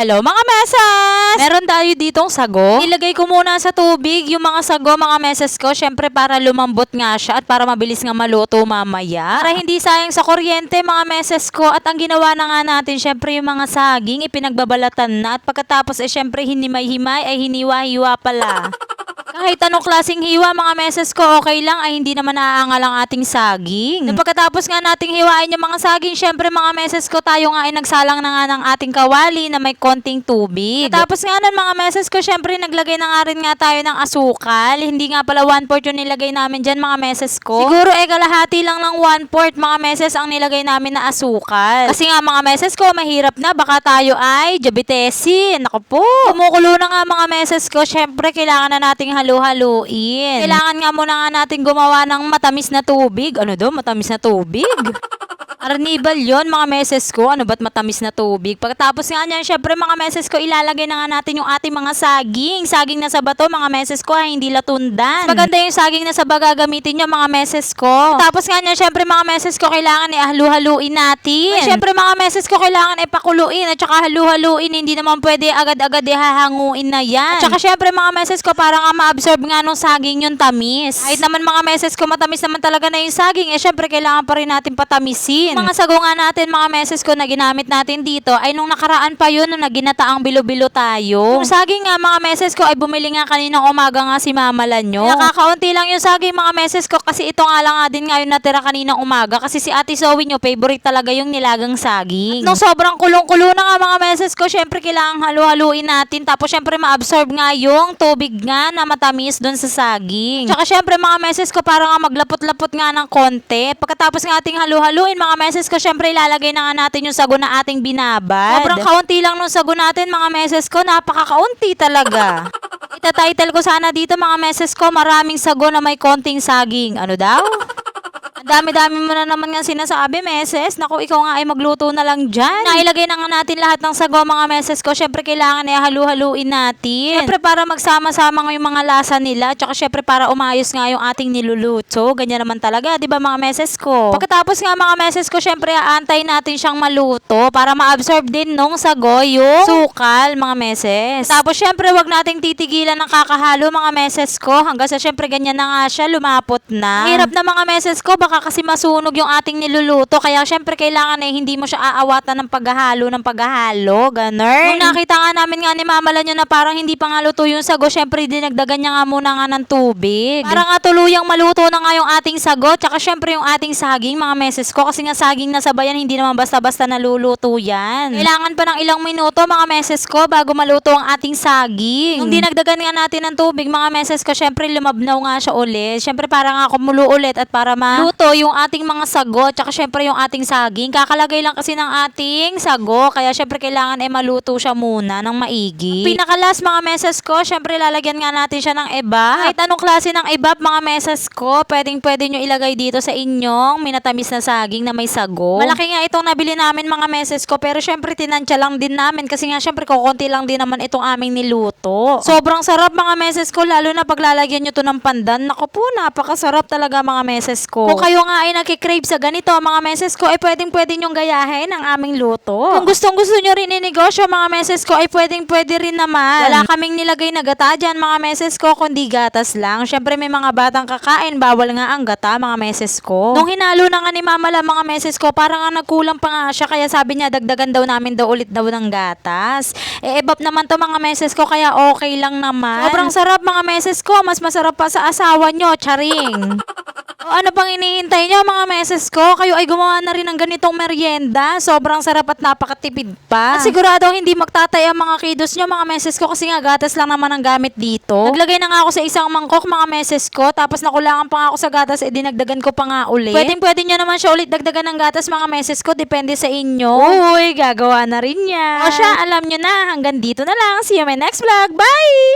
Hello mga mesas! Meron tayo ditong sago. Ilagay ko muna sa tubig yung mga sago, mga mesas ko. Syempre para lumambot nga siya at para mabilis nga maluto mamaya. Para hindi sayang sa kuryente mga mesas ko. At ang ginawa na nga natin, syempre yung mga saging, ipinagbabalatan na. At pagkatapos eh syempre hinimay-himay ay hiniwa-hiwa pala. Kahit anong klaseng hiwa, mga meses ko, okay lang ay hindi naman naaangal ang ating saging. Nung pagkatapos nga nating hiwain yung mga saging, syempre mga meses ko, tayo nga ay nagsalang na nga ng ating kawali na may konting tubig. Tapos nga nun mga meses ko, syempre naglagay na nga rin nga tayo ng asukal. Hindi nga pala 1 port yung nilagay namin dyan mga meses ko. Siguro eh kalahati lang ng 1 port mga meses ang nilagay namin na asukal. Kasi nga mga meses ko, mahirap na. Baka tayo ay diabetesin. Ako po. Kumukulo na nga mga meses ko, syempre kailangan na nating halu-haluin. Kailangan nga muna nga natin gumawa ng matamis na tubig. Ano daw? Matamis na tubig? Arnibal yon mga meses ko. Ano ba't matamis na tubig? Pagkatapos nga niyan, syempre mga meses ko, ilalagay na nga natin yung ating mga saging. Saging na sa bato, mga meses ko, ay hindi latundan. Maganda yung saging na sa baga gamitin nyo, mga meses ko. Tapos nga niyan, syempre mga meses ko, kailangan i-halu-haluin natin. Ay, syempre mga meses ko, kailangan ipakuluin at saka halu-haluin. Hindi naman pwede agad-agad ihahanguin na yan. At saka syempre mga meses ko, para nga ma-absorb nga nung saging yung tamis. Kahit naman mga meses ko, matamis naman talaga na yung saging, eh syempre kailangan pa rin natin patamisin. Mga sago nga natin, mga meses ko na ginamit natin dito, ay nung nakaraan pa yun, nung naginataang bilo-bilo tayo. Yung saging nga, mga meses ko, ay bumili nga kaninang umaga nga si Mama Lanyo. Nakakaunti lang yung saging, mga meses ko, kasi ito nga lang nga din nga yung natira kaninang umaga, kasi si Ate Zoe nyo, favorite talaga yung nilagang saging. At nung sobrang kulong-kulo na nga, mga meses ko, syempre kailangan halu-haluin natin, tapos syempre ma-absorb nga yung tubig nga na matamis doon sa saging. Tsaka syempre, mga meses ko, para nga maglapot-lapot nga ng konti. Pagkatapos nga ating halu-haluin, mga meses ko, syempre ilalagay na nga natin yung sago na ating binabad. Sobrang kaunti lang nung sago natin, mga meses ko, napakakaunti talaga. Ita-title ko sana dito, mga meses ko, maraming sago na may konting saging. Ano daw? Ang dami-dami mo na naman nga sinasabi, meses. Naku, ikaw nga ay magluto na lang dyan. Nailagay na nga natin lahat ng sago, mga meses ko. Syempre, kailangan ay halu-haluin natin. Syempre, para magsama-sama nga yung mga lasa nila. Tsaka, syempre, para umayos nga yung ating niluluto. Ganyan naman talaga, di ba, mga meses ko? Pagkatapos nga, mga meses ko, syempre, aantay natin siyang maluto para ma-absorb din nung sago yung sukal, mga meses. Tapos, syempre, wag nating titigilan ng kakahalo, mga meses ko. Hanggang sa, syempre, ganyan na nga siya, lumapot na. Hirap na, mga meses ko, baka kasi masunog yung ating niluluto. Kaya syempre kailangan eh hindi mo siya aawatan ng paghahalo ng paghahalo. Ganun. Nung nakita nga namin nga ni Mama Lanyo na parang hindi pa nga luto yung sago, syempre dinagdagan niya nga muna nga ng tubig. Para nga tuluyang maluto na nga yung ating sago. Tsaka syempre yung ating saging, mga meses ko. Kasi nga saging na sabayan, hindi naman basta-basta naluluto yan. Kailangan pa ng ilang minuto, mga meses ko, bago maluto ang ating saging. Nung dinagdagan nga natin ng tubig, mga meses ko, syempre lumabnaw nga siya ulit. Syempre para nga kumulo ulit at para maluto yung ating mga sago, tsaka syempre yung ating saging. Kakalagay lang kasi ng ating sago, kaya syempre kailangan eh maluto siya muna ng maigi. Ang pinakalas mga meses ko, syempre lalagyan nga natin siya ng eba. Kahit anong klase ng ebap mga meses ko, pwedeng pwede nyo ilagay dito sa inyong minatamis na saging na may sago. Malaki nga itong nabili namin mga meses ko, pero syempre tinansya lang din namin kasi nga syempre kukunti lang din naman itong aming niluto. Sobrang sarap mga meses ko, lalo na paglalagyan nyo to ng pandan. Naku po, napakasarap talaga mga meses ko. Kung kayo nga ay nakikrave sa ganito, mga meses ko, ay pwedeng pwede nyong gayahin ang aming luto. Kung gustong gusto nyo rin inegosyo, mga meses ko, ay pwedeng pwede rin naman. Wala kaming nilagay na gata dyan, mga meses ko, kundi gatas lang. Syempre may mga batang kakain, bawal nga ang gata, mga meses ko. Nung hinalo na nga ni Mama la, mga meses ko, parang nga nagkulang pa nga siya, kaya sabi niya, dagdagan daw namin daw ulit daw ng gatas. Eh, ebap naman to mga meses ko, kaya okay lang naman. Sobrang sarap mga meses ko, mas masarap pa sa asawa nyo, charing. Ano pang inihintay nyo mga meses ko? Kayo ay gumawa na rin ng ganitong merienda. Sobrang sarap at napakatipid pa. At sigurado hindi magtatay ang mga kidos nyo mga meses ko kasi nga gatas lang naman ang gamit dito. Naglagay na nga ako sa isang mangkok mga meses ko tapos nakulangan pa nga ako sa gatas eh dinagdagan ko pa nga ulit. Pwedeng pwede nyo naman siya ulit dagdagan ng gatas mga meses ko depende sa inyo. Uy, gagawa na rin niya. O siya, alam nyo na. Hanggang dito na lang. See you my next vlog. Bye!